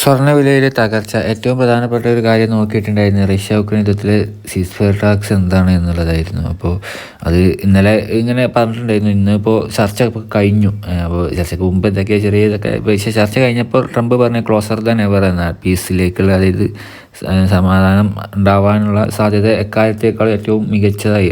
സ്വർണവിലയിലെ തകർച്ച. ഏറ്റവും പ്രധാനപ്പെട്ട ഒരു കാര്യം നോക്കിയിട്ടുണ്ടായിരുന്നു റഷ്യ ഉക്രൈൻ യുദ്ധത്തിലെ സീസ് ഫയർ ടാക്സ് എന്താണ് എന്നുള്ളതായിരുന്നു. അപ്പോൾ അത് ഇന്നലെ ഇങ്ങനെ പറഞ്ഞിട്ടുണ്ടായിരുന്നു. ഇന്നിപ്പോൾ ചർച്ച കഴിഞ്ഞു. അപ്പോൾ ചർച്ചയ്ക്ക് മുമ്പ് എന്തൊക്കെയാണ് ചെറിയതൊക്കെ പക്ഷേ ചർച്ച കഴിഞ്ഞപ്പോൾ ട്രംപ് പറഞ്ഞ ക്ലോസർ ദാൻ എവർ എന്ന പീസിലേക്കുള്ള അതായത് സമാധാനം ഉണ്ടാവാനുള്ള സാധ്യത എക്കാലത്തേക്കാൾ ഏറ്റവും മികച്ചതായി.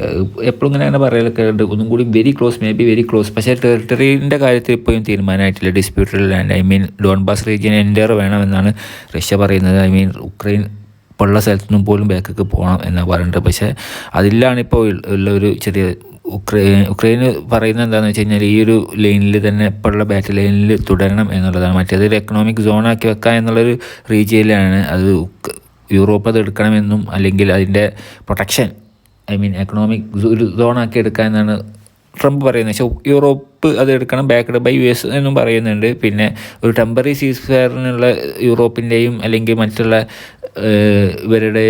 എപ്പോഴും ഇങ്ങനെ അങ്ങനെ പറയലൊക്കെ ഉണ്ട് ഒന്നും കൂടി very close maybe very close പക്ഷേ ടെറിട്ടറീന്റെ കാര്യത്തിൽ ഇപ്പോഴും തീരുമാനമായിട്ടില്ല disputed land I mean Donbas region enter വേണമെന്നാണ് റഷ്യ പറയുന്നത്. ഐ മീൻ ഉക്രൈൻ ഇപ്പോൾ ഉള്ള സ്ഥലത്തു നിന്നും പോലും ബാക്കൊക്കെ പോകണം എന്നാണ് പറയുന്നത്. പക്ഷേ അതിലാണ് ഇപ്പോൾ ഉള്ള ഒരു ചെറിയ ഉക്രൈൻ ഉക്രൈന് പറയുന്നത് എന്താണെന്ന് വെച്ച് കഴിഞ്ഞാൽ ഈ ഒരു ലൈനിൽ തന്നെ ഇപ്പോഴുള്ള ബാറ്റ് ലൈനിൽ തുടരണം എന്നുള്ളതാണ്. മറ്റേത് ഒരു എക്കണോമിക് സോണാക്കി വെക്കുക എന്നുള്ളൊരു റീജിയനിലാണ്. അത് യൂറോപ്പ് അത് എടുക്കണമെന്നും അല്ലെങ്കിൽ അതിന്റെ പ്രൊട്ടക്ഷൻ ഐ മീൻ എക്കണോമിക് ഒരു സോണാക്കി എടുക്കുക എന്നാണ് ട്രംപ് പറയുന്നത് പക്ഷേ യൂറോപ്പ് അത് എടുക്കണം ബാക്ക്ഡ് ബൈ യു എസ് എന്നും പറയുന്നുണ്ട്. പിന്നെ ഒരു ടെമ്പററി സീസ് ഫെയറിനുള്ള യൂറോപ്പിന്റെയും അല്ലെങ്കിൽ മറ്റുള്ള ഇവരുടെ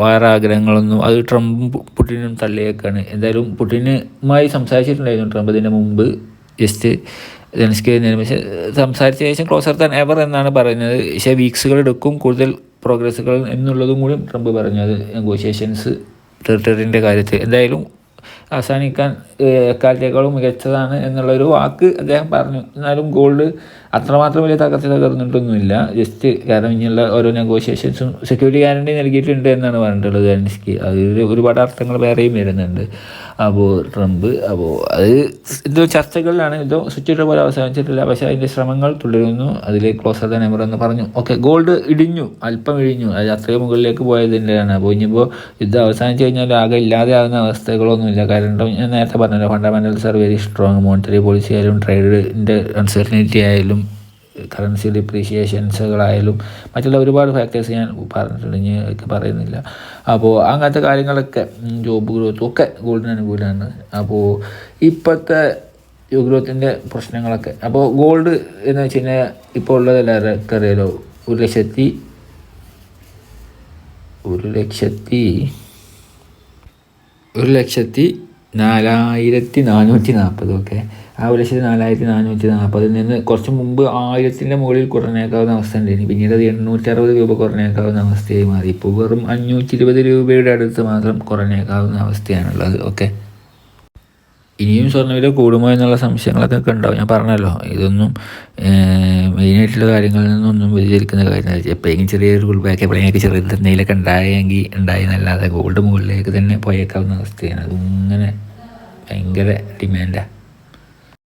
വേറെ ആഗ്രഹങ്ങളൊന്നും അത് ട്രംപും പുടിനും തള്ളിയേക്കാണ്. എന്തായാലും പുട്ടിനുമായി സംസാരിച്ചിട്ടുണ്ടായിരുന്നു ട്രംപ് ഇതിന് മുമ്പ്. ജസ്റ്റ് ജനസ്കി സംസാരിച്ച ശേഷം ക്ലോസർ താൻ എവർ എന്നാണ് പറയുന്നത്. പക്ഷേ വീക്സുകൾ എടുക്കും കൂടുതൽ പ്രോഗ്രസ്സുകൾ എന്നുള്ളതും കൂടി ട്രംപ് പറഞ്ഞത്. നെഗോഷിയേഷൻസ് ടെറിട്ടറിന്റെ കാര്യത്തിൽ. എന്തായാലും അവസാനിക്കാൻ എക്കാലത്തേക്കാളും മികച്ചതാണ് എന്നുള്ളൊരു വാക്ക് അദ്ദേഹം പറഞ്ഞു. എന്നാലും ഗോൾഡ് അത്രമാത്രം വലിയ തകർച്ച തകർന്നിട്ടൊന്നുമില്ല. ജസ്റ്റ് കാരണം ഇനിയുള്ള ഓരോ നെഗോഷിയേഷൻസും സെക്യൂരിറ്റി ഗ്യാരണ്ടി നൽകിയിട്ടുണ്ട് എന്നാണ് പറഞ്ഞിട്ടുള്ളത് ജെലൻസ്കി. അതിൽ ഒരുപാട് അർത്ഥങ്ങൾ വേറെയും വരുന്നുണ്ട്. അപ്പോൾ ട്രംപ് അപ്പോൾ അത് ഇത് ചർച്ചകളിലാണ് ഇതോ സ്വിച്ച് ഇട്ട പോലെ അവസാനിച്ചിട്ടില്ല. പക്ഷേ അതിന്റെ ശ്രമങ്ങൾ തുടരുന്നു. അതിൽ ക്ലോസർ ദാൻ നമ്പർ എന്ന് പറഞ്ഞു. ഓക്കെ ഗോൾഡ് ഇടിഞ്ഞു. അല്പം ഇടിഞ്ഞു. അത് അത്രയും മുകളിലേക്ക് പോയതിന്റെയാണ്. അപ്പോൾ ഇനിയിപ്പോൾ ഇത് അവസാനിച്ച് കഴിഞ്ഞാൽ ആകെ ഇല്ലാതെയാകുന്ന അവസ്ഥകളൊന്നുമില്ല. കാരണം ഞാൻ നേരത്തെ പറഞ്ഞല്ലോ fundamentals are very strong monetary policy ആയാലും ട്രേഡിന്റെ അൺസർട്ടനിറ്റി ആയാലും കറൻസി ഡിപ്രീഷിയേഷൻസുകളായാലും മറ്റുള്ള ഒരുപാട് ഫാക്ടേഴ്സ് ഞാൻ പറഞ്ഞിട്ടുണ്ട് ഞാൻ പറയുന്നില്ല. അപ്പോൾ അങ്ങനത്തെ കാര്യങ്ങളൊക്കെ ജോബ് ഗ്രോത്തും ഒക്കെ ഗോൾഡിന് അനുകൂലമാണ് അപ്പോൾ ഇപ്പോഴത്തെ ഗ്രോത്തിന്റെ പ്രശ്നങ്ങളൊക്കെ. അപ്പോൾ ഗോൾഡ് എന്ന് വെച്ച് കഴിഞ്ഞാൽ ഇപ്പോൾ ഉള്ളത് എല്ലാവർക്കും അറിയാലോ ഒരു ലക്ഷത്തി ഒരു ലക്ഷത്തി ഒരു ലക്ഷത്തി നാലായിരത്തി നാനൂറ്റി നാൽപ്പത് ഓക്കെ ആ ഒരു ലക്ഷത്തി നാലായിരത്തി നാനൂറ്റി നാൽപ്പതിൽ നിന്ന് കുറച്ച് മുമ്പ് ആയിരത്തിന്റെ മുകളിൽ കുറഞ്ഞേക്കാവുന്ന അവസ്ഥ ഉണ്ടായിരുന്നു. പിന്നീട് അത് എണ്ണൂറ്റി അറുപത് രൂപ കുറഞ്ഞേക്കാവുന്ന അവസ്ഥയായി മാറി. ഇപ്പോൾ വെറും അഞ്ഞൂറ്റി ഇരുപത് രൂപയുടെ അടുത്ത് മാത്രം കുറഞ്ഞേക്കാവുന്ന അവസ്ഥയാണുള്ളത്. ഓക്കെ ഇനിയും സ്വർണവില കൂടുമോ എന്നുള്ള സംശയങ്ങളൊക്കെ ഉണ്ടാവും. ഞാൻ പറഞ്ഞല്ലോ ഇതൊന്നും മെയിനായിട്ടുള്ള കാര്യങ്ങളിൽ നിന്നൊന്നും വ്യതിചരിക്കുന്ന കാര്യം എപ്പോഴെങ്കിലും ചെറിയൊരു പുൾ ബാക്ക് എപ്പോഴെങ്കിലും ചെറിയ എന്തെങ്കിലുമൊക്കെ ഉണ്ടായെങ്കിൽ ഉണ്ടായി എന്നല്ലാതെ ഗോൾഡ് മുകളിലേക്ക് തന്നെ പോയേക്കാവുന്ന അവസ്ഥയാണ്. അതിങ്ങനെ ഭയങ്കര ഡിമാൻഡാണ്